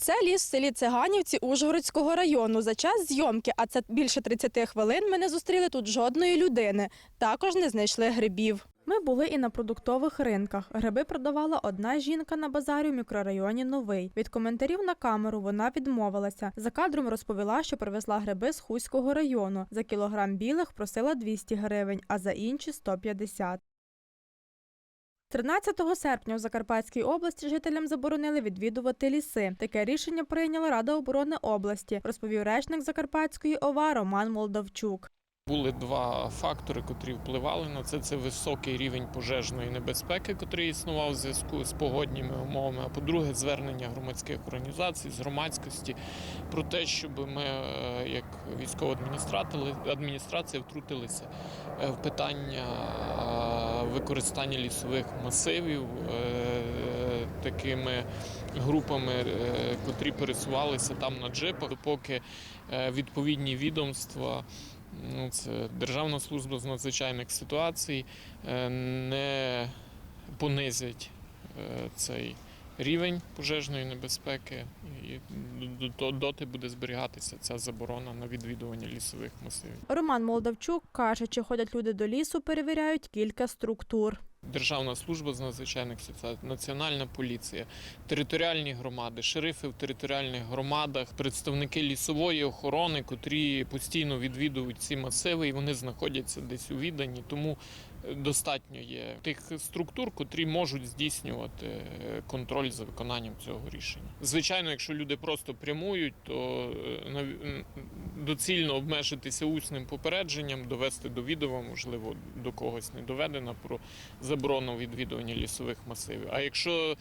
Це ліс в селі Циганівці Ужгородського району. За час зйомки, а це більше 30 хвилин, ми не зустріли тут жодної людини. Також не знайшли грибів. Ми були і на продуктових ринках. Гриби продавала одна жінка на базарі у мікрорайоні Новий. Від коментарів на камеру вона відмовилася. За кадром розповіла, що привезла гриби з Хуського району. За кілограм білих просила 200 гривень, а за інші 150. 13 серпня у Закарпатській області жителям заборонили відвідувати ліси. Таке рішення прийняла Рада оборони області, розповів речник Закарпатської ОВА Роман Молдавчук. Були два фактори, котрі впливали на це. Це високий рівень пожежної небезпеки, котрий існував в зв'язку з погодніми умовами. А по-друге, звернення громадських організацій з громадськості про те, щоб ми, е, як військова адміністрація, втрутилися е, в питання е, використання лісових масивів такими групами, котрі пересувалися там на джипах, допоки е, відповідні відомства. Ну, це Державна служба з надзвичайних ситуацій е, не понизять е, цей рівень пожежної небезпеки, і до- до- доти буде зберігатися ця заборона на відвідування лісових масивів. Роман Молдавчук каже, чи ходять люди до лісу, перевіряють кілька структур. Державна служба з надзвичайних ситуацій, національна поліція, територіальні громади, шерифи в територіальних громадах, представники лісової охорони, котрі постійно відвідують ці масиви, і вони знаходяться десь у відданні. Тому е, достатньо є тих структур, котрі можуть здійснювати е, контроль за виконанням цього рішення. Звичайно, якщо люди просто прямують, то е, доцільно обмежитися усним попередженням, довести до відома, можливо, до когось не доведено про заборону відвідування лісових масивів. А якщо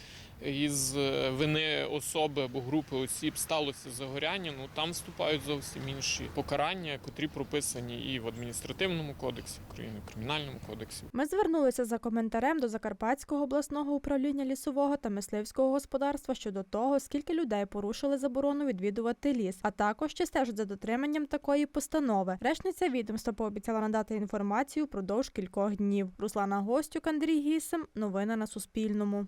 із е, вини особи або групи осіб сталося загоряння, ну там вступають зовсім інші покарання, котрі прописані і в адміністративному кодексі України, в кримінальному кодексі. Ми звернулися за коментарем до Закарпатського обласного управління лісового та мисливського господарства щодо того, скільки людей порушили заборону відвідувати ліс, а також чи стежать за дотриманням такої постанови. Речниця відомства пообіцяла надати інформацію впродовж кількох днів. Руслана Гостюк, Андрій Гісем. Новини на Суспільному.